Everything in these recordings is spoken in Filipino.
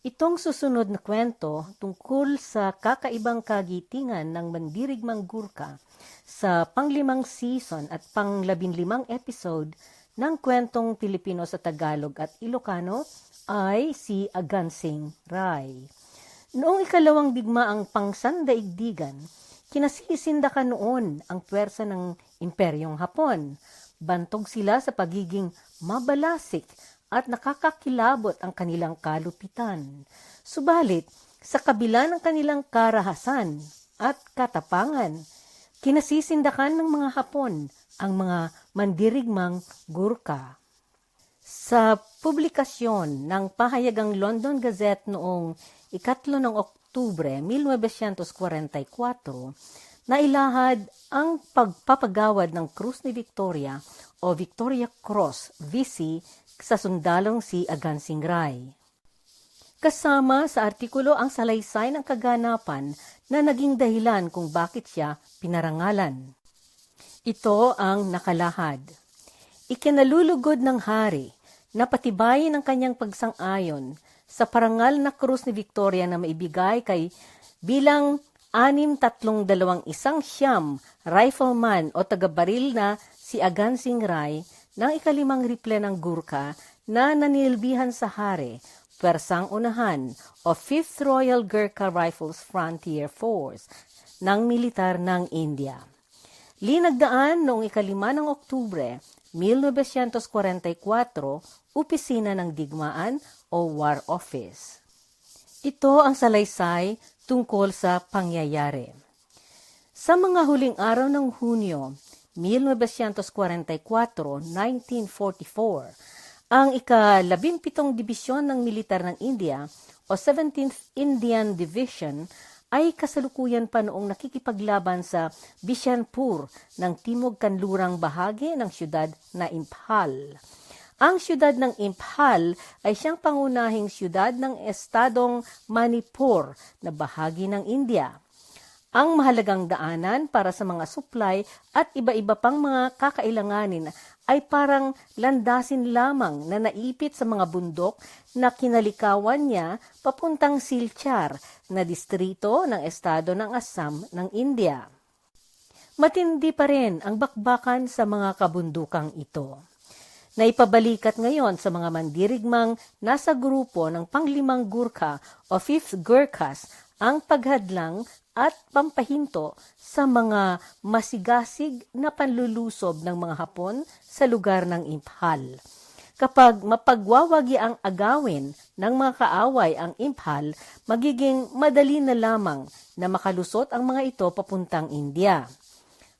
Itong susunod na kwento tungkol sa kakaibang kagitingan ng Mandirigmang Gurka sa panglimang season at panglabinlimang episode ng kwentong Pilipino sa Tagalog at Ilocano ay si Agansing Ray. Noong ikalawang digmaang pangsandaigdigan, kinasisindakan noon ang pwersa ng Imperyong Hapon. Bantog sila sa pagiging mabalasik at nakakakilabot ang kanilang kalupitan. Subalit, sa kabila ng kanilang karahasan at katapangan, kinasisindakan ng mga Hapon ang mga mandirigmang Gurkha. Sa publikasyon ng pahayagang London Gazette noong ikatlo ng Oktubre 1944, nailahad ang pagpapagawad ng Krus ni Victoria o Victoria Cross VC sa sundalong si Agansing Ray. Kasama sa artikulo ang salaysay ng kaganapan na naging dahilan kung bakit siya pinarangalan. Ito ang nakalahad. Ikinalulugod ng hari na patibayin ang kanyang pagsang-ayon sa parangal na krus ni Victoria na maibigay kay bilang anim tatlong dalawang isang siyam rifleman o tagabaril na si Agansing Ray ng ikalimang riple ng Gurkha na nanilbihan sa hari, pwersang unahan o 5th Royal Gurkha Rifles Frontier Force ng militar ng India. Linagdaan noong ikalima ng Oktubre 1944, opisina ng digmaan o War Office. Ito ang salaysay tungkol sa pangyayari. Sa mga huling araw ng Hunyo 1944-1944, ang ika-labimpitong dibisyon ng militar ng India o 17th Indian Division ay kasalukuyan pa noong nakikipaglaban sa Bishanpur ng timog kanlurang bahagi ng siyudad na Imphal. Ang siyudad ng Imphal ay siyang pangunahing siyudad ng estadong Manipur na bahagi ng India ang mahalagang daanan para sa mga supply at iba-iba pang mga kakailanganin ay parang landasin lamang na naipit sa mga bundok na kinalikawan niya papuntang Silchar na distrito ng estado ng Assam ng India. Matindi pa rin ang bakbakan sa mga kabundukang ito. Naipabalikat ngayon sa mga mandirigmang nasa grupo ng panglimang Gurkha o 5th Gurkhas ang paghadlang at pampahinto sa mga masigasig na panlulusob ng mga Hapon sa lugar ng Imphal. Kapag mapagwawagi ang agawin ng mga kaaway ang Imphal, magiging madali na lamang na makalusot ang mga ito papuntang India.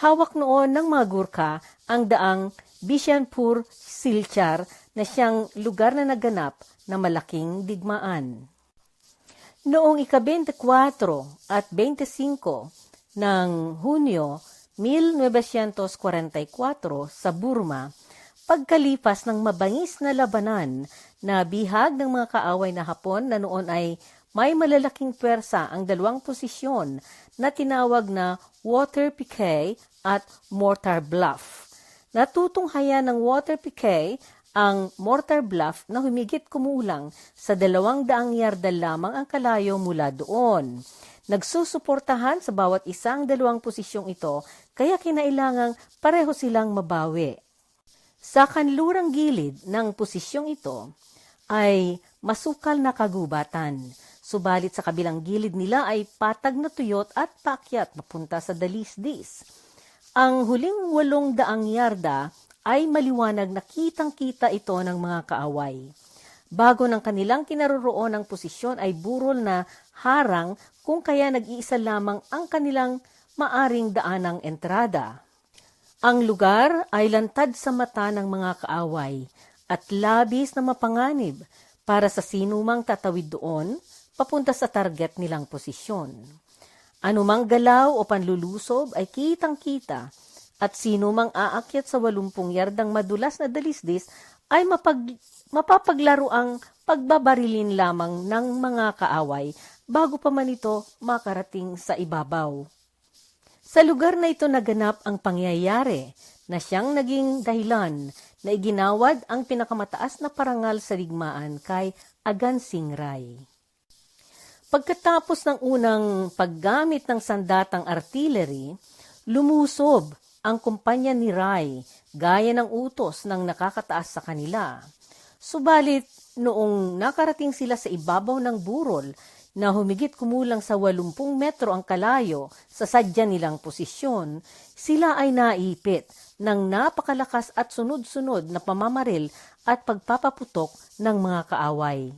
Hawak noon ng mga Gurkha ang daang Bishanpur Silchar na siyang lugar na naganap na malaking digmaan. Noong ika-24 at 25 ng Hunyo 1944 sa Burma, pagkalipas ng mabangis na labanan na bihag ng mga kaaway na Hapon na noon ay may malalaking pwersa ang dalawang posisyon na tinawag na water piquet at mortar bluff. Natutunghayan ng water piquet ang mortar bluff na humigit kumulang sa dalawang daang yarda lamang ang kalayo mula doon. Nagsusuportahan sa bawat isang dalawang posisyong ito kaya kinailangang pareho silang mabawi. Sa kanlurang gilid ng posisyong ito ay masukal na kagubatan, subalit sa kabilang gilid nila ay patag na tuyot at pakyat papunta sa dalisdis. Ang huling walong daang yarda ay maliwanag na kitang-kita ito ng mga kaaway. Bago ng kanilang kinaroroon ng posisyon ay burol na harang kung kaya nag-iisa lamang ang kanilang maaring daanang entrada. Ang lugar ay lantad sa mata ng mga kaaway at labis na mapanganib para sa sinumang tatawid doon papunta sa target nilang posisyon. Anumang galaw o panlulusob ay kitang-kita at sino mang aakyat sa walumpung yardang madulas na dalisdis ay mapag, mapapaglaro ang pagbabarilin lamang ng mga kaaway bago pa man ito makarating sa ibabaw. Sa lugar na ito naganap ang pangyayari na siyang naging dahilan na iginawad ang pinakamataas na parangal sa digmaan kay Agansing Ray. Pagkatapos ng unang paggamit ng sandatang artillery, lumusob ang kumpanya ni Rai gaya ng utos ng nakakataas sa kanila. Subalit, noong nakarating sila sa ibabaw ng burol na humigit kumulang sa 80 metro ang kalayo sa sadya nilang posisyon, sila ay naipit ng napakalakas at sunod-sunod na pamamaril at pagpapaputok ng mga kaaway.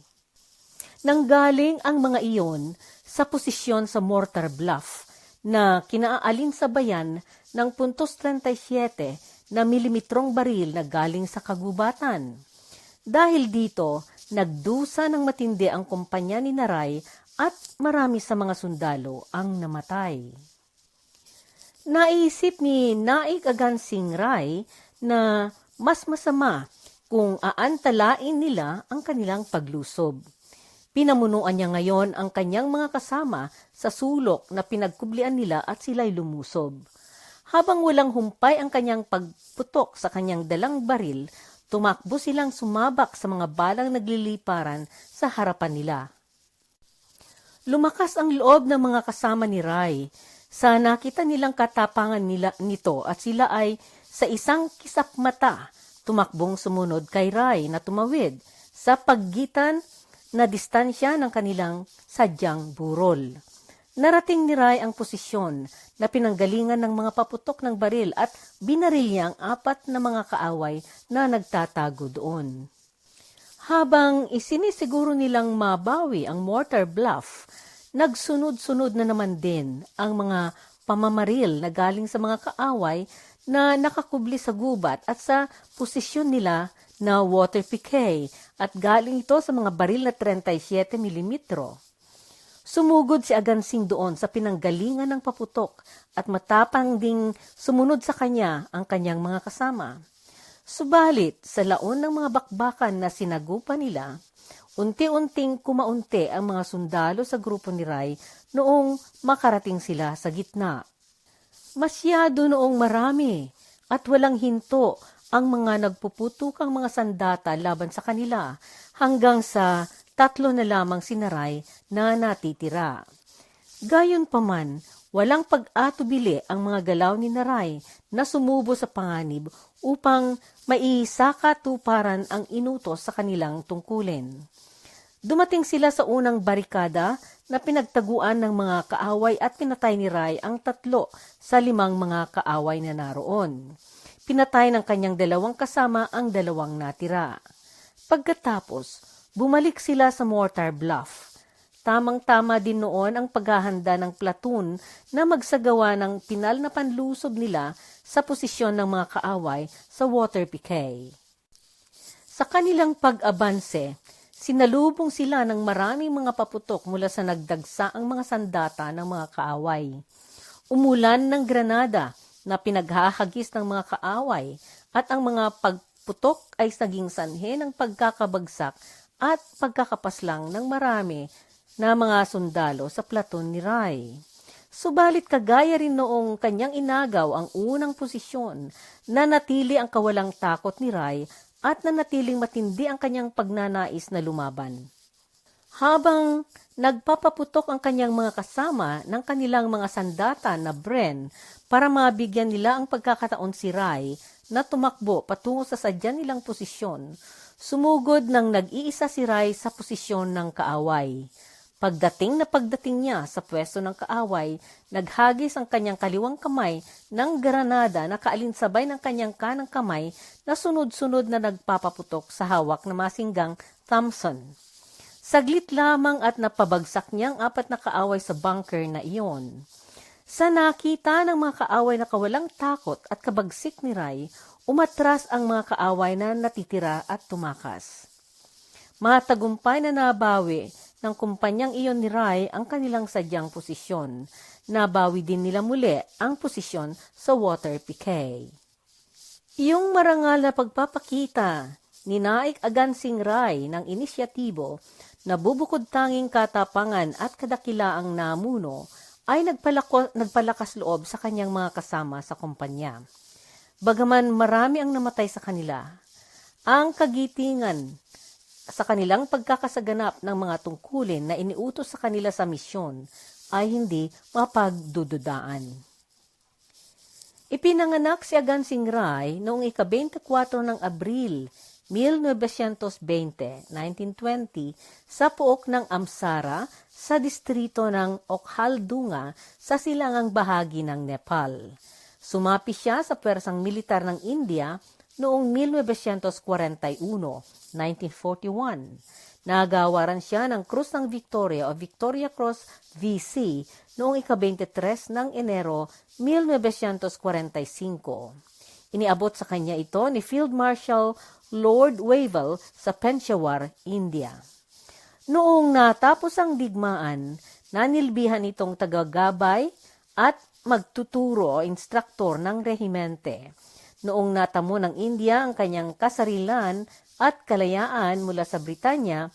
Nanggaling ang mga iyon sa posisyon sa mortar bluff na kinaalin sa bayan ng puntos 37 na milimetrong baril na galing sa kagubatan. Dahil dito, nagdusa ng matindi ang kumpanya ni Naray at marami sa mga sundalo ang namatay. Naisip ni Naik Agansing Rai na mas masama kung aantalain nila ang kanilang paglusob. Pinamunuan niya ngayon ang kanyang mga kasama sa sulok na pinagkublian nila at sila'y lumusob. Habang walang humpay ang kanyang pagputok sa kanyang dalang baril, tumakbo silang sumabak sa mga balang nagliliparan sa harapan nila. Lumakas ang loob ng mga kasama ni Rai sa nakita nilang katapangan nila nito at sila ay sa isang kisap mata tumakbong sumunod kay Rai na tumawid sa paggitan na distansya ng kanilang sadyang burol. Narating ni Rai ang posisyon na pinanggalingan ng mga paputok ng baril at binaril niya ang apat na mga kaaway na nagtatago doon. Habang isinisiguro nilang mabawi ang mortar bluff, nagsunod-sunod na naman din ang mga pamamaril na galing sa mga kaaway na nakakubli sa gubat at sa posisyon nila na water piquet at galing ito sa mga baril na 37 mm. Sumugod si Agansing doon sa pinanggalingan ng paputok at matapang ding sumunod sa kanya ang kanyang mga kasama. Subalit, sa laon ng mga bakbakan na sinagupa nila, unti-unting kumaunti ang mga sundalo sa grupo ni Rai noong makarating sila sa gitna. Masyado noong marami at walang hinto ang mga nagpuputukang mga sandata laban sa kanila hanggang sa tatlo na lamang sinaray na natitira. Gayon pa man, walang pag-atubili ang mga galaw ni Naray na sumubo sa panganib upang maisakatuparan ang inutos sa kanilang tungkulin. Dumating sila sa unang barikada na pinagtaguan ng mga kaaway at pinatay ni Rai ang tatlo sa limang mga kaaway na naroon. Pinatay ng kanyang dalawang kasama ang dalawang natira. Pagkatapos, bumalik sila sa mortar bluff Tamang-tama din noon ang paghahanda ng platoon na magsagawa ng pinal na panlusob nila sa posisyon ng mga kaaway sa water piquet. Sa kanilang pag-abanse, sinalubong sila ng maraming mga paputok mula sa nagdagsaang mga sandata ng mga kaaway. Umulan ng granada na pinaghahagis ng mga kaaway at ang mga pagputok ay naging sanhe ng pagkakabagsak at pagkakapaslang ng marami na mga sundalo sa platon ni Rai. Subalit kagaya rin noong kanyang inagaw ang unang posisyon, na natili ang kawalang takot ni Rai at nanatiling matindi ang kanyang pagnanais na lumaban. Habang nagpapaputok ang kanyang mga kasama ng kanilang mga sandata na Bren para mabigyan nila ang pagkakataon si Rai na tumakbo patungo sa sadya nilang posisyon, sumugod ng nag-iisa si Rai sa posisyon ng kaaway. Pagdating na pagdating niya sa pwesto ng kaaway, naghagis ang kanyang kaliwang kamay ng granada na kaalinsabay ng kanyang kanang kamay na sunod-sunod na nagpapaputok sa hawak na masinggang Thompson. Saglit lamang at napabagsak niyang apat na kaaway sa bunker na iyon. Sa nakita ng mga kaaway na kawalang takot at kabagsik ni Rai, umatras ang mga kaaway na natitira at tumakas. Matagumpay na nabawi ng kumpanyang iyon ni Rai ang kanilang sadyang posisyon. Nabawi din nila muli ang posisyon sa water piquet. Iyong marangal na pagpapakita ni Naik Agansing Rai ng inisyatibo na bubukod tanging katapangan at kadakilaang namuno ay nagpalako, nagpalakas loob sa kanyang mga kasama sa kumpanya. Bagaman marami ang namatay sa kanila, ang kagitingan sa kanilang pagkakasaganap ng mga tungkulin na iniutos sa kanila sa misyon ay hindi mapagdududaan. Ipinanganak si Agansing Rai noong ika-24 ng Abril 1920, 1920 sa puok ng Amsara sa distrito ng Okhaldunga sa silangang bahagi ng Nepal. Sumapi siya sa pwersang militar ng India noong 1941, 1941. Nagawaran siya ng Krus ng Victoria o Victoria Cross VC noong ika-23 ng Enero 1945. Iniabot sa kanya ito ni Field Marshal Lord Wavell sa Peshawar, India. Noong natapos ang digmaan, nanilbihan itong tagagabay at magtuturo o instruktor ng rehimente. Noong natamo ng India ang kanyang kasarilan at kalayaan mula sa Britanya,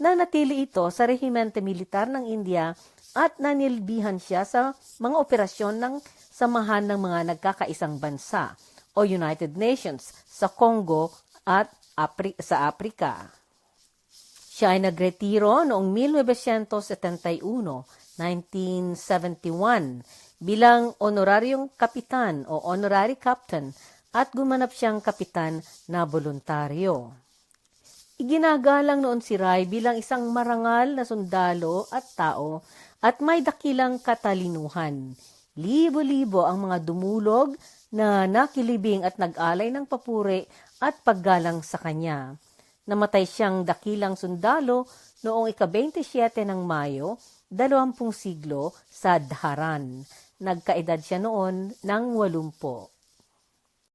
nanatili ito sa rehimente militar ng India at nanilbihan siya sa mga operasyon ng Samahan ng mga Nagkakaisang Bansa o United Nations sa Congo at Apri- sa Aprika. Siya ay nagretiro noong 1971, 1971 bilang honoraryong kapitan o honorary captain at gumanap siyang kapitan na voluntaryo. Iginagalang noon si Rai bilang isang marangal na sundalo at tao at may dakilang katalinuhan. Libo-libo ang mga dumulog na nakilibing at nag-alay ng papuri at paggalang sa kanya. Namatay siyang dakilang sundalo noong ika-27 ng Mayo, 20 siglo sa Dharan. Nagkaedad siya noon ng 80.